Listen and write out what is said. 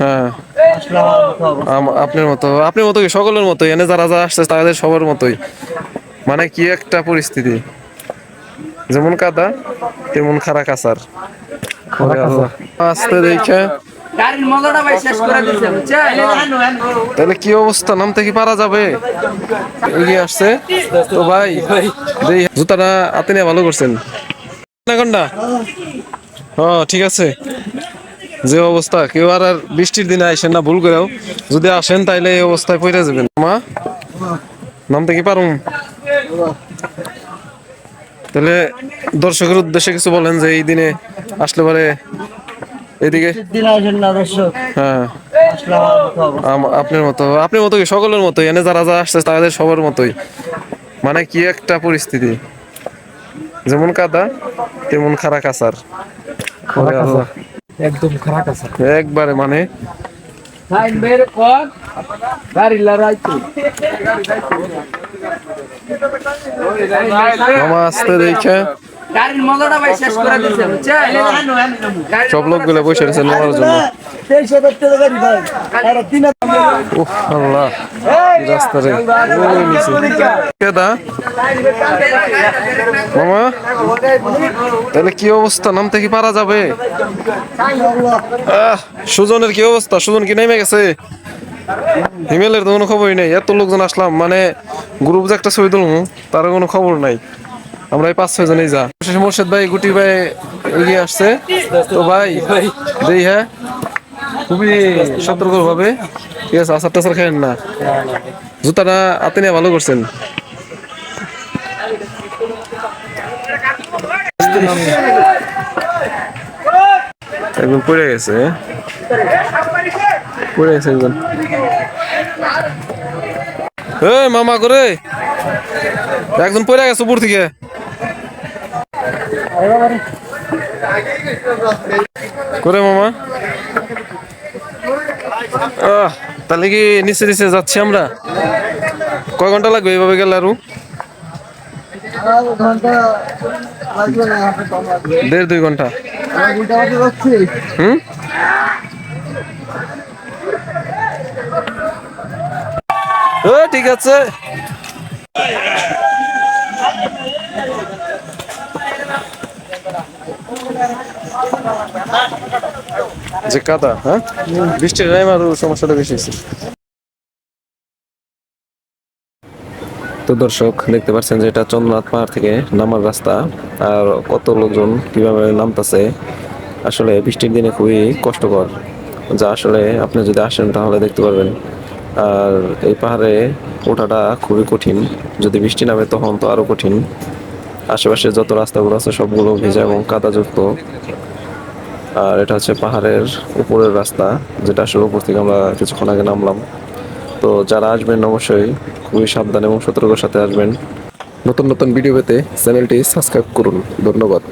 হ্যাঁ। আপনার মতো। আপনার মতো কি? সকলের মতো এনে যারা যারা আসছে তাদের সবার মতোই। মানে কি একটা পরিস্থিতি। যেমন কাদা তেমন খারা কাসার ওরে আল্লাহ। আসতে দেখে। তাহলে কি অবস্থা? নামতে কি পারা যাবে? এগিয়ে আসছে। তো ভাই জুতাটা হাতে নিয়ে ভালো করছেন। না ও ঠিক আছে। যে অবস্থা কেউ আর আর বৃষ্টির দিনে আইসেন না ভুল করেও। যদি আসেন তাইলে এই অবস্থায় পড়ে যাবেন। মা নামতে কি পারুম? তাহলে দর্শকের উদ্দেশ্যে কিছু বলেন যে এই দিনে আসলে পরে এদিকে আসেন হ্যাঁ। আপনার মতো আপনার মতো কি সকলের মতোই? এনে যারা যারা আসছে তাদের সবার মতোই। মানে কি একটা পরিস্থিতি। যেমন কাদা তেমন খারা কাসার। একদম খারাপ আছে। একবারে মানে? সাইন বের কর। গাড়ি লড়াইতে দেখে। গাড়ির মজাটা ভাই শেষ করে দিয়েছে সব লোকগুলো বসে আছে নেওয়ার জন্য। তেইশ হাজার টাকা গাড়ি ভাই আর তিন আল্লাহ কি রাস্তা রে কেদা মামা তাহলে কি অবস্থা? নামতে কি পারা যাবে? আহ সুজনের কি অবস্থা সুজন কি নেমে গেছে হিমেলের তো কোনো খবরই নেই এত লোকজন আসলাম মানে গ্রুপ যে একটা ছবি তুলবো তার কোনো খবর নাই আমরা এই পাঁচ ছয় জনেই যা মোর্শেদ ভাই গুটি ভাই এগিয়ে আসছে তো ভাই দেই হ্যাঁ খুবই সতর্ক ভাবে ঠিক আছে, আচার টাচার খাইেন না। জুতাটা নিয়ে ভালো করছেন। একদম পড়ে গেছে পড়ে গেছে একজন এই মামা করে একজন পড়ে গেছে উপর থেকে। করে মামা। তাহলে কি নিচে নিচে যাচ্ছি আমরা? কয় ঘণ্টা লাগবে এইভাবে গেলে আরও? দেড় দুই ঘণ্টা। হুম? ঠিক আছে। যে কাদা হ্যাঁ? বৃষ্টির টাইম আরও সমস্যাটা বেশি হয়েছে। তো দর্শক, দেখতে পাচ্ছেন যে এটা চন্দ্রনাথ পাহাড় থেকে নামার রাস্তা। আর কত লোকজন কীভাবে নামতেছে, আসলে বৃষ্টির দিনে খুবই কষ্টকর। যা আসলে আপনি যদি আসেন তাহলে দেখতে পারবেন। আর এই পাহাড়ে ওঠাটা খুবই কঠিন। যদি বৃষ্টি নামে তখন তো আরও কঠিন। আশেপাশে যত রাস্তাগুলো আছে সবগুলো ভিজা এবং কাদাযুক্ত। আর এটা হচ্ছে পাহাড়ের উপরের রাস্তা, যেটা আসলে উপর থেকে আমরা কিছুক্ষণ আগে নামলাম। তো যারা আসবেন অবশ্যই খুবই সাবধান এবং সতর্কের সাথে আসবেন। নতুন নতুন ভিডিও পেতে চ্যানেলটি সাবস্ক্রাইব করুন। ধন্যবাদ।